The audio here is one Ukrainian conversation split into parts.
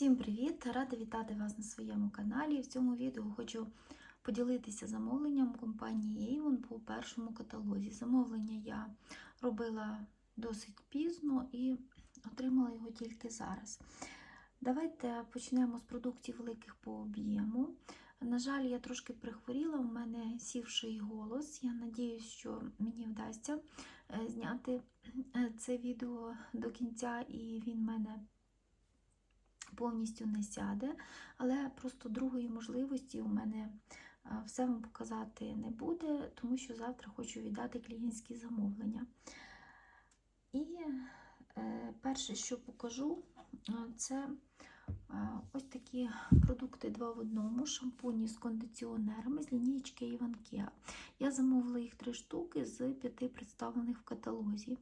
Всім привіт! Рада вітати вас на своєму каналі. В цьому відео хочу поділитися замовленням компанії Avon по першому каталозі. Замовлення я робила досить пізно і отримала його тільки зараз. Давайте почнемо з продуктів великих по об'єму. На жаль, я трошки прихворіла, у мене сівший голос. Я надіюсь, що мені вдасться е, зняти е, це відео до кінця, і він мене повністю не сяде, але просто другої можливості у мене е, все вам показати не буде, тому що завтра хочу віддати клієнтські замовлення. І е, перше, що покажу, е, це ось такі продукти 2 в одному, шампуні з кондиціонерами з лінійки Іванкеа. Я замовила їх три штуки з п'яти представлених в каталозі.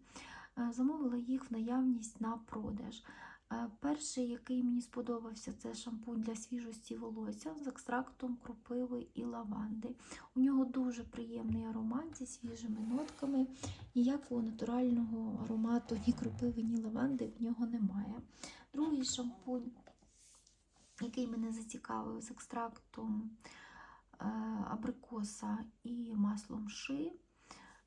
Замовила їх в наявність на продаж. Перший, який мені сподобався, це шампунь для свіжості волосся з екстрактом кропиви і лаванди. У нього дуже приємний аромат зі свіжими нотками. Ніякого натурального аромату ні кропиви, ні лаванди в нього немає. Другий шампунь, який мене зацікавив з екстрактом е, абрикоса і маслом ши.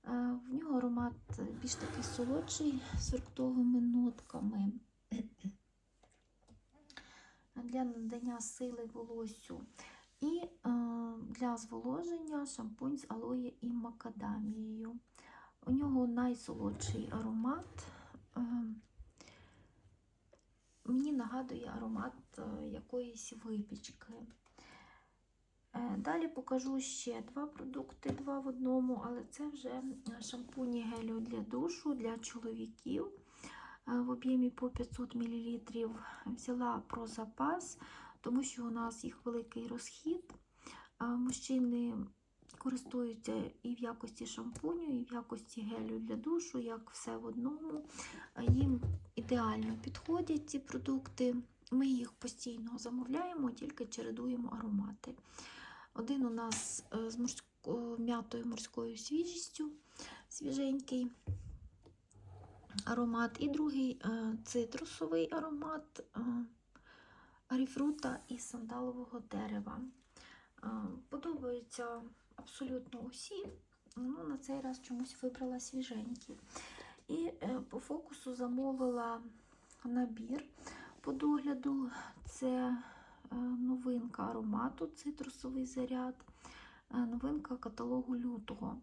Е, В нього аромат більш такий солодший з фруктовими нотками для надання сили волосю. І е, для зволоження шампунь з алоє і макадамією. У нього найсолодший аромат. Е, мені нагадує аромат е, якоїсь випічки. Е, Далі покажу ще два продукти, два в одному, але це вже шампуні гелю для душу для чоловіків в об'ємі по 500 мл. Взяла про запас, тому що у нас їх великий розхід. Е, Мужчини користуються і в якості шампуню, і в якості гелю для душу, як все в одному. Е, Їм ідеально підходять ці продукти. Ми їх постійно замовляємо, тільки чередуємо аромати. Один у нас е, з м'ятою морською свіжістю, свіженький аромат, і другий е, цитрусовий аромат е, грейпфрута і сандалового дерева. Е, Подобаються абсолютно усі. Ну, на цей раз чомусь вибрала свіженькі. І по фокусу замовила набір по догляду. Це новинка аромату, цитрусовий заряд, новинка каталогу лютого.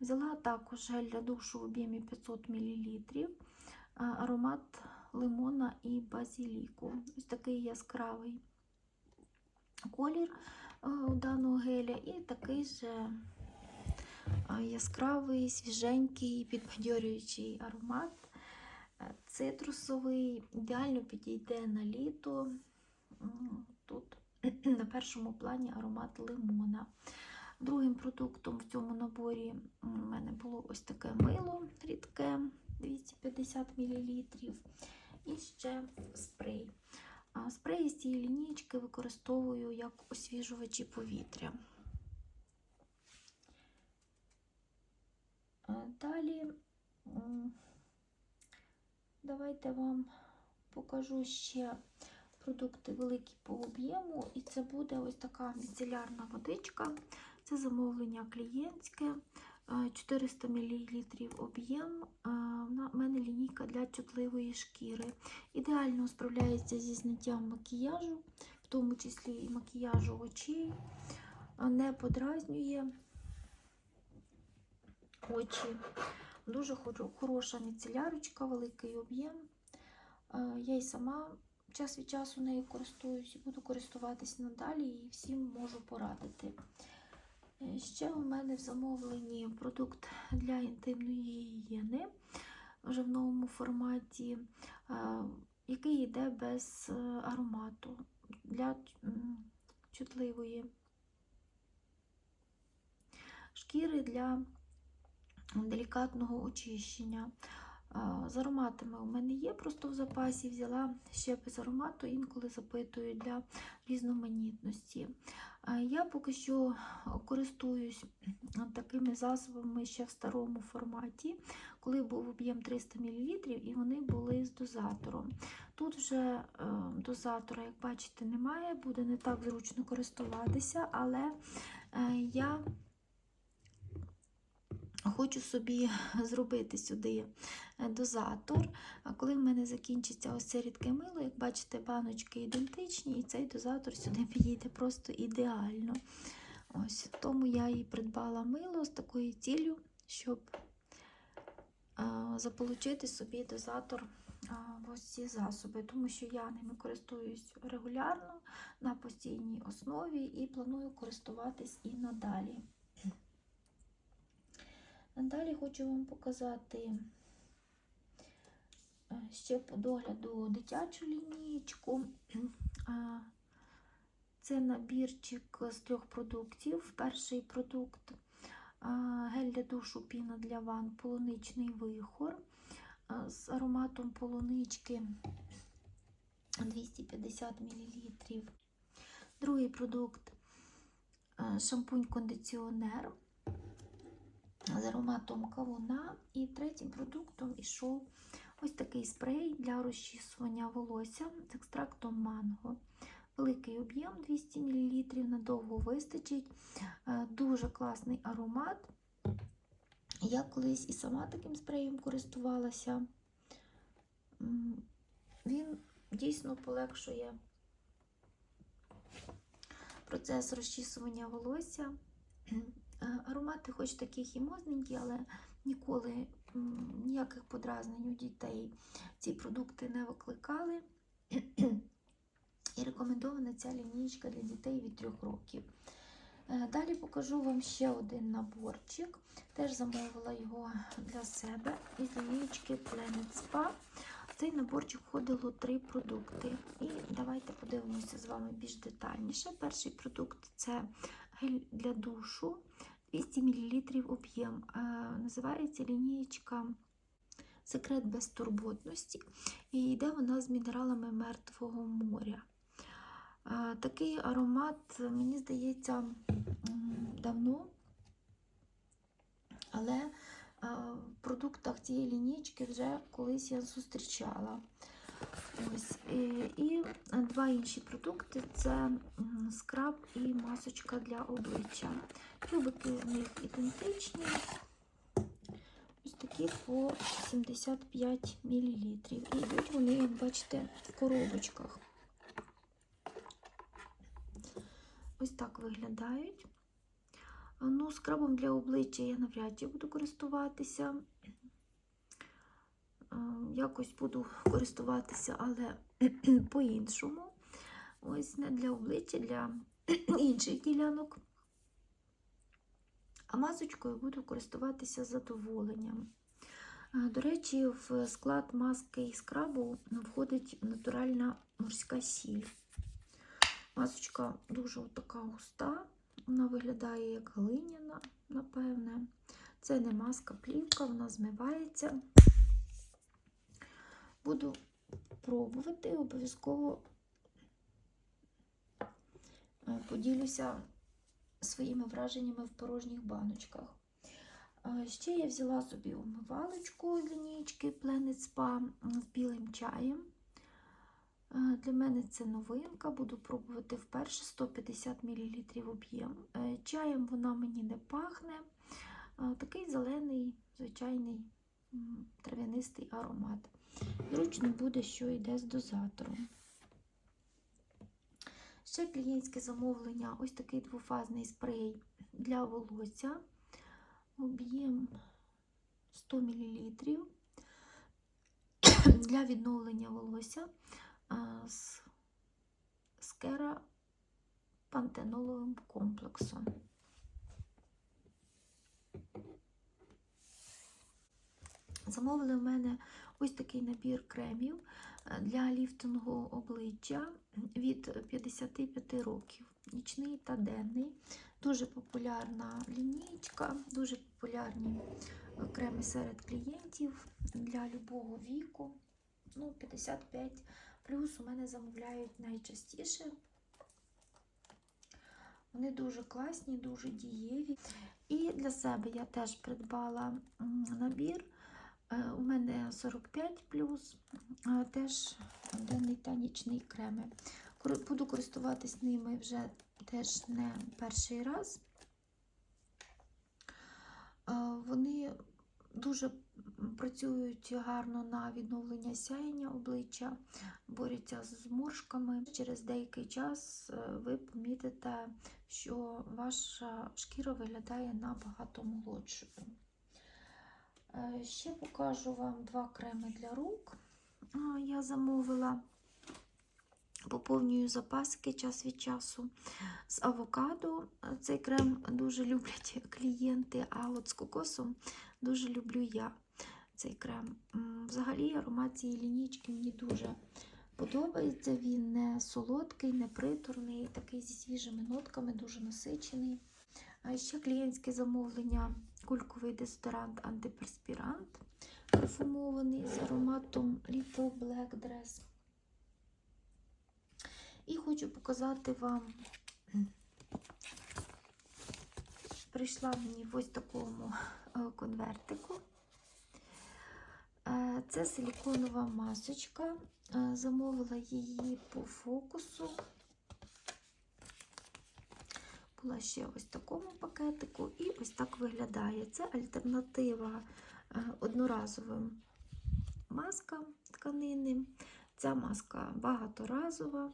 Взяла також гель для душу в об'ємі 500 мл, аромат лимона і базіліку. Ось такий яскравий колір у даного геля, і такий же яскравий, свіженький, підбадьорюючий аромат. Е, Цитрусовий, ідеально підійде на літо. Тут на першому плані аромат лимона. Другим продуктом в цьому наборі у мене було ось таке мило рідке 250 мл. І ще спрей. А Спреї з цієї лінійки використовую як освіжувачі повітря. Далі давайте вам покажу ще продукти великі по об'єму, і це буде ось така міцелярна водичка. Це замовлення клієнтське, е, 400 мл об'єм. Е, В мене лінійка для чутливої шкіри. Ідеально справляється зі зняттям макіяжу, в тому числі і макіяжу очей, е, не подразнює очі. Дуже хороша міцелярочка, великий об'єм. Е, Я й сама час від часу нею користуюсь і буду користуватись надалі і всім можу порадити. Е, Ще у мене в замовленні продукт для інтимної гігієни вже в новому форматі, е, який йде без е, аромату для чутливої шкіри для делікатного очищення. З ароматами у мене є просто в запасі, взяла ще без аромату, інколи запитую для різноманітності. Я поки що користуюсь такими засобами ще в старому форматі. коли був об'єм 300 мл, і вони були з дозатором. Тут вже е, дозатора, як бачите, немає, буде не так зручно користуватися, але е, я хочу собі зробити сюди е, дозатор. А коли в мене закінчиться ось це рідке мило, як бачите, баночки ідентичні, і цей дозатор сюди підійде просто ідеально. Ось Тому я і придбала мило з такою ціллю, щоб а, заполучити собі дозатор а, в ось ці засоби, тому що я ними користуюсь регулярно на постійній основі і планую користуватись і надалі. Далі хочу вам показати е, ще по догляду дитячу лінієчку. Це набірчик з трьох продуктів. Перший продукт гель для душу піна для ван, полуничний вихор з ароматом полунички 250 мл. Другий продукт шампунь-кондиціонер з ароматом кавуна. І третім продуктом ішов ось такий спрей для розчісування волосся з екстрактом манго. Великий об'єм 200 мл, надовго вистачить. Е, Дуже класний аромат. Я колись і сама таким спреєм користувалася. Він дійсно полегшує процес розчісування волосся. Е, Аромати, хоч такі хімозненькі, але ніколи ніяких подразнень у дітей ці продукти не викликали. І рекомендована ця лінійка для дітей від 3 років. Е, Далі покажу вам ще один наборчик. Теж замовила його для себе із лінійки Planet Spa. В цей наборчик входило три продукти. І давайте подивимося з вами більш детальніше. Перший продукт це гель для душу 200 мл об'єм. Е, Називається лінієчка Секрет безтурботності. І йде вона з мінералами Мертвого моря. Е, Такий аромат, мені здається, давно, але е, в продуктах цієї лінійки вже колись я зустрічала. Ось. І, два інші продукти це скраб і масочка для обличчя. Тюбики в них ідентичні. Ось такі по 75 мл. І йдуть вони, як бачите, в коробочках. Ось так виглядають. Ну, скрабом для обличчя я навряд чи буду користуватися. А, Якось буду користуватися, але по-іншому. Ось не для обличчя, для інших ділянок. А масочкою буду користуватися задоволенням. До речі, в склад маски і скрабу входить натуральна морська сіль. Масочка дуже така густа, вона виглядає як глиняна, напевне. Це не маска плівка, вона змивається. Буду пробувати, обов'язково е, поділюся своїми враженнями в порожніх баночках. Е, Ще я взяла собі умивалочку з лінійки Planet Spa з білим чаєм. Е, Для мене це новинка, буду пробувати вперше 150 мл об'єм. Чаєм вона мені не пахне. Такий зелений, звичайний трав'янистий аромат. Зручно буде, що йде з дозатором. Ще клієнтське замовлення ось такий двофазний спрей для волосся. Об'єм 100 мл для відновлення волосся з скера пантеноловим комплексом. Замовили в мене ось такий набір кремів е, для ліфтингу обличчя від 55 років. Нічний та денний. Дуже популярна лінійка, дуже популярні е, креми серед клієнтів для любого віку. Ну, 55 плюс у мене замовляють найчастіше. Вони дуже класні, дуже дієві. І для себе я теж придбала набір У мене 45 плюс, теж денний та нічний креми. Буду користуватись ними вже теж не перший раз. Е, Вони дуже працюють гарно на відновлення сяєння обличчя, борються з зморшками. Через деякий час е, ви помітите, що ваша шкіра виглядає набагато молодшою. Е, Ще покажу вам два креми для рук. Я замовила, поповнюю запаски час від часу з авокадо. Е, Цей крем дуже люблять клієнти, а от з кокосом дуже люблю я цей крем. Взагалі аромат цієї лінійки мені дуже подобається. Він не солодкий, не приторний, такий зі свіжими нотками, дуже насичений. Ще клієнтське замовлення, кульковий дезодорант антиперспірант, парфумований з ароматом Little Black Dress. І хочу показати вам, прийшла мені в ось такому е, конвертику. Е, Це силіконова масочка. Е, Замовила її по фокусу. Була ще ось в такому пакетику, і ось так виглядає. Це альтернатива е, одноразовим маскам тканини. Ця маска багаторазова.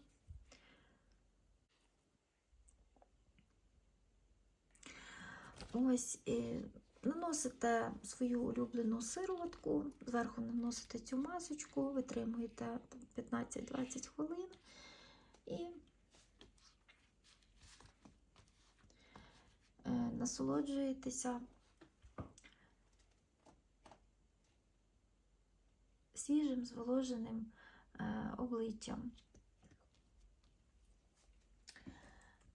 Ось і наносите свою улюблену сироватку, зверху наносите цю масочку, витримуєте 15-20 хвилин і насолоджуєтеся свіжим, зволоженим е, обличчям.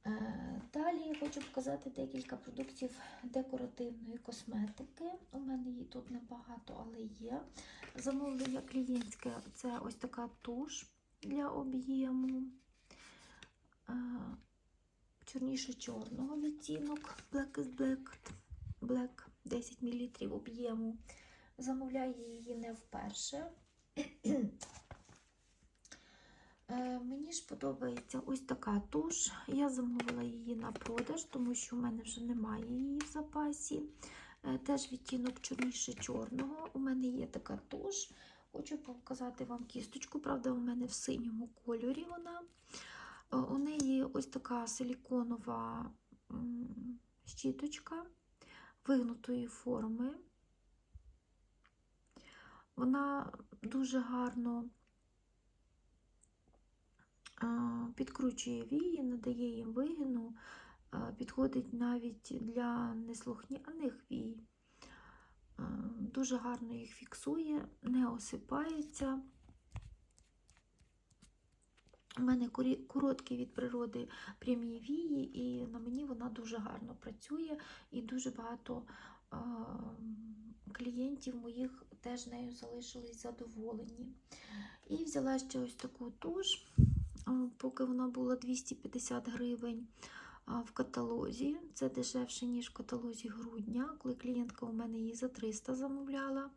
Е, Далі хочу показати декілька продуктів декоративної косметики. У мене її тут небагато, але є. Замовлення клієнтське це ось така туш для об'єму. Е, Чорніше-чорного відтінок Black is Black, Black 10 мл об'єму. Замовляю її не вперше. Е, Мені ж подобається ось така туш. Я замовила її на продаж, тому що в мене вже немає її в запасі. Е, Теж відтінок чорніше чорного. У мене є така туш. Хочу показати вам кісточку. Правда, у мене в синьому кольорі вона. Е, У неї ось така силіконова щіточка вигнутої форми. Вона дуже гарно підкручує вії, надає їм вигину, підходить навіть для неслухняних вій. Дуже гарно їх фіксує, не осипається. У мене короткі від природи прямі вії, і на мені вона дуже гарно працює, і дуже багато клієнтів моїх теж нею залишились задоволені. І взяла ще ось таку туш, поки вона була 250 гривень в каталозі. Це дешевше, ніж в каталозі грудня, коли клієнтка у мене її за 300 замовляла.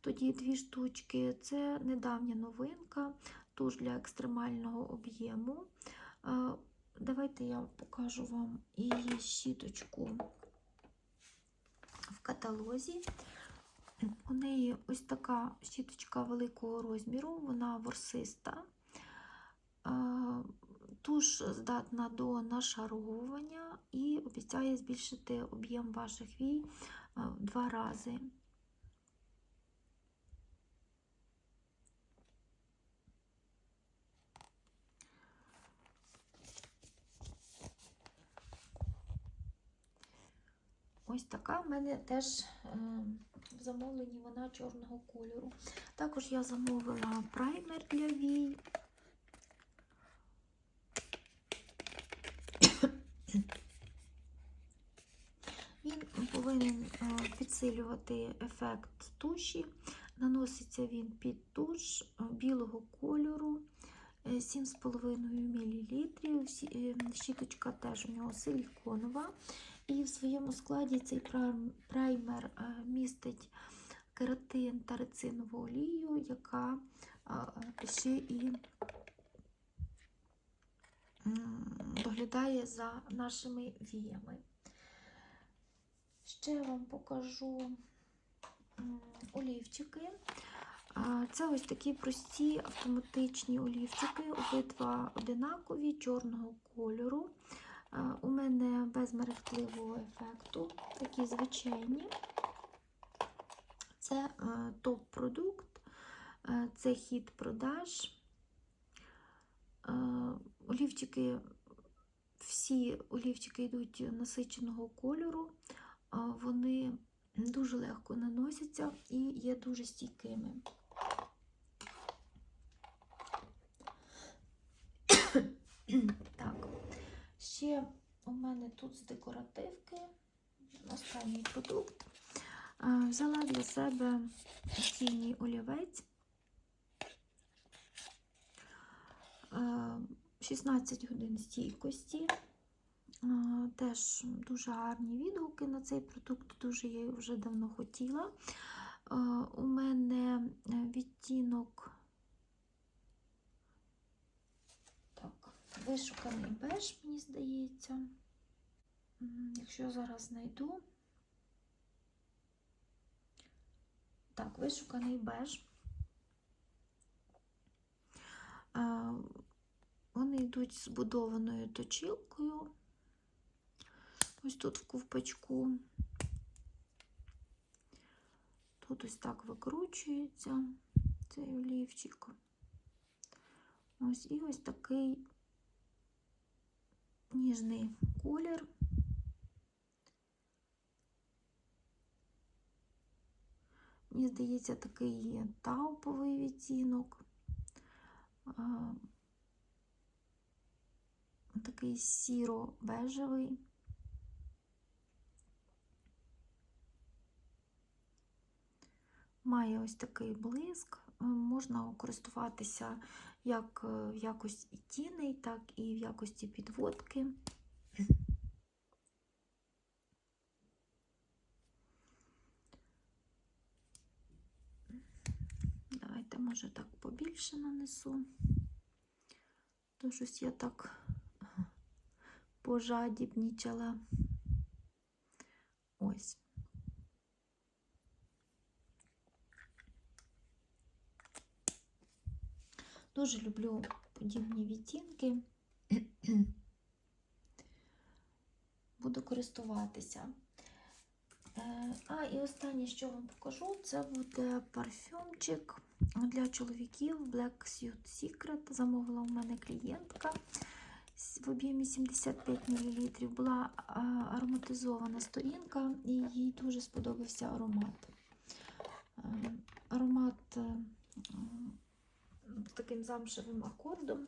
Тоді дві штучки. Це недавня новинка, туш для екстремального об'єму. Давайте я покажу вам її щіточку в каталозі. У неї ось така щіточка великого розміру, вона ворсиста. Е, Туш здатна до нашаровування і обіцяє збільшити об'єм ваших вій е, в два рази. Ось така в мене теж е, в замовленні вона чорного кольору. Також я замовила праймер для вій. Він повинен е, підсилювати ефект туші. Наноситься він під туш е, білого кольору е, 7,5 мл. Е, Щіточка теж у нього силіконова. І в своєму складі цей праймер е, містить кератин та рицинову олію, яка а, ще і доглядає за нашими віями. Ще вам покажу олівчики. Це ось такі прості автоматичні олівчики, обидва одинакові, чорного кольору. У мене без мерехтливого ефекту, такі звичайні. Це топ-продукт, це хід продаж. Олівчики, всі олівчики йдуть насиченого кольору, вони дуже легко наносяться і є дуже стійкими. Так, ще у мене тут з декоративки останній продукт. Взяла для себе осінній олівець. Е, 16 годин стійкості. Теж дуже гарні відгуки на цей продукт, дуже я його вже давно хотіла. У мене е, відтінок так, вишуканий беж, мені здається. Якщо зараз знайду. Так, вишуканий беж. Вони йдуть з будованою точилкою. Ось тут в ковпачку. Тут ось так викручується цей олівчик. Ось і ось такий ніжний колір. Мені здається, такий тауповий відтінок. Такий сіро-бежевий. Має ось такий блиск. Е, Можна користуватися як е, в якості тіней, так і в якості підводки. Давайте, може, так побільше нанесу. То щось я так пожадібнічала. Ось. Дуже люблю подібні відтінки. Буду користуватися. Е, А, і останнє, що вам покажу, це буде парфюмчик для чоловіків Black Suit Secret. Замовила у мене клієнтка в об'ємі 75 мл. Була ароматизована сторінка, і їй дуже сподобався аромат. Е, Аромат е, таким замшевим акордом.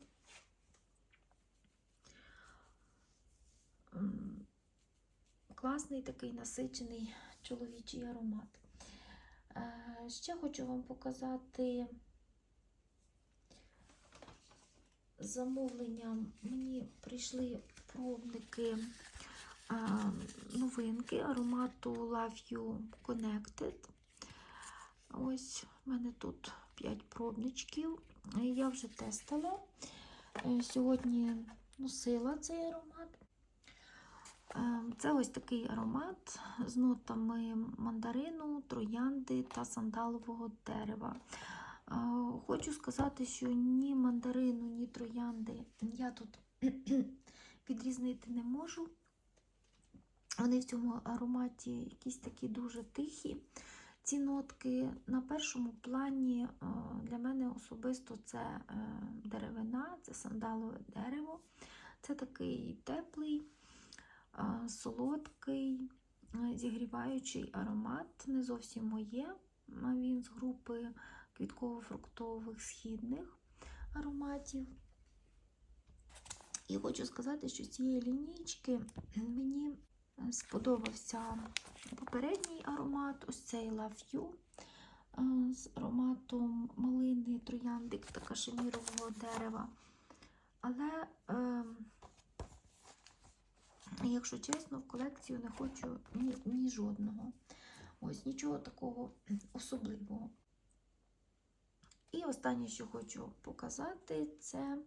Класний такий насичений чоловічий аромат. Е, Ще хочу вам показати замовлення. Мені прийшли пробники е, новинки аромату Love You Connected. Ось в мене тут 5 пробничків. Я вже тестила. Е, Сьогодні носила цей аромат. Е, Це ось такий аромат з нотами мандарину, троянди та сандалового дерева. Е, Хочу сказати, що ні мандарину, ні троянди я тут відрізнити не можу. Вони в цьому ароматі якісь такі дуже тихі. Ці нотки на першому плані е, для мене особисто це деревина, це сандалове дерево. Це такий теплий, солодкий, зігріваючий аромат. Не зовсім моє. Він з групи квітково-фруктових східних ароматів. І хочу сказати, що з цієї лінійки мені сподобався попередній аромат, ось цей Love You з ароматом малини, трояндик та кашемірового дерева. Але, е, якщо чесно, в колекцію не хочу ні, ні жодного. Ось нічого такого особливого. І останнє, що хочу показати, це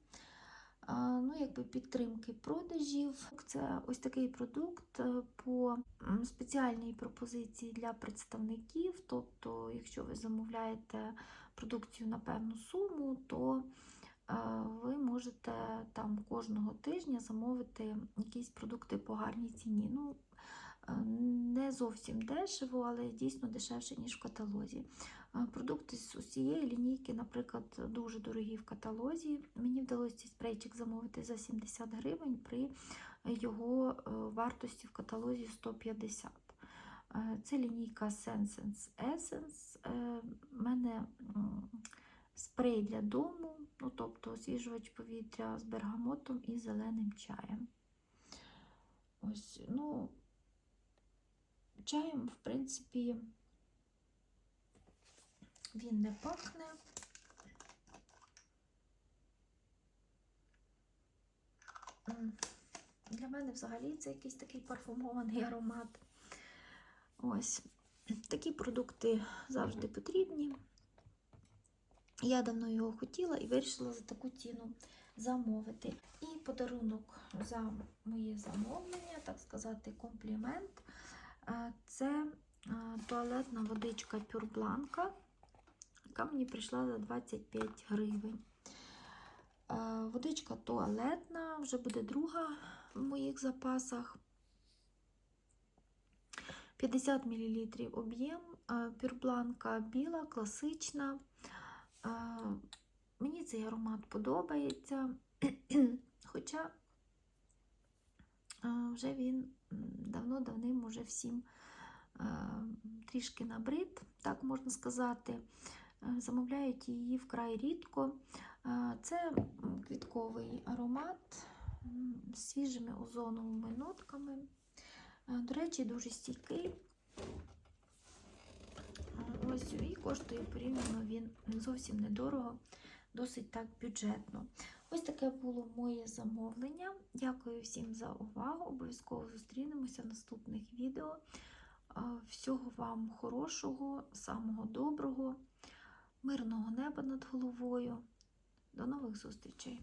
ну, якби підтримки продажів. Це ось такий продукт е, по спеціальній пропозиції для представників. Тобто, якщо ви замовляєте продукцію на певну суму, то ви можете там кожного тижня замовити якісь продукти по гарній ціні. Ну, е, не зовсім дешево, але дійсно дешевше, ніж в каталозі. Продукти з усієї лінійки, наприклад, дуже дорогі в каталозі. Мені вдалося цей спрейчик замовити за 70 гривень при його е, вартості в каталозі 150. Е, Це лінійка Sensence Essence. У мене спрей для дому, ну, тобто освіжувач повітря з бергамотом і зеленим чаєм. Ось, ну, чаєм, в принципі, він не пахне. Для мене взагалі це якийсь такий парфумований аромат. Ось такі продукти завжди потрібні. Я давно його хотіла і вирішила за таку ціну замовити. І подарунок за моє замовлення, так сказати, комплімент. Це туалетна водичка Пюрбланка, яка мені прийшла за 25 гривень. Водичка туалетна, вже буде друга в моїх запасах. 50 мл об'єм, пюрбланка біла, класична. Мені цей аромат подобається, хоча е, вже він давно-давним уже всім е, трішки набрид, так можна сказати. Е, Замовляють її вкрай рідко. Це квітковий аромат з свіжими озоновими нотками. До речі, дуже стійкий. Ось і коштує порівняно він зовсім недорого, досить так бюджетно. Ось таке було моє замовлення. Дякую всім за увагу. Обов'язково зустрінемося в наступних відео. Всього вам хорошого, самого доброго, мирного неба над головою. До нових зустрічей!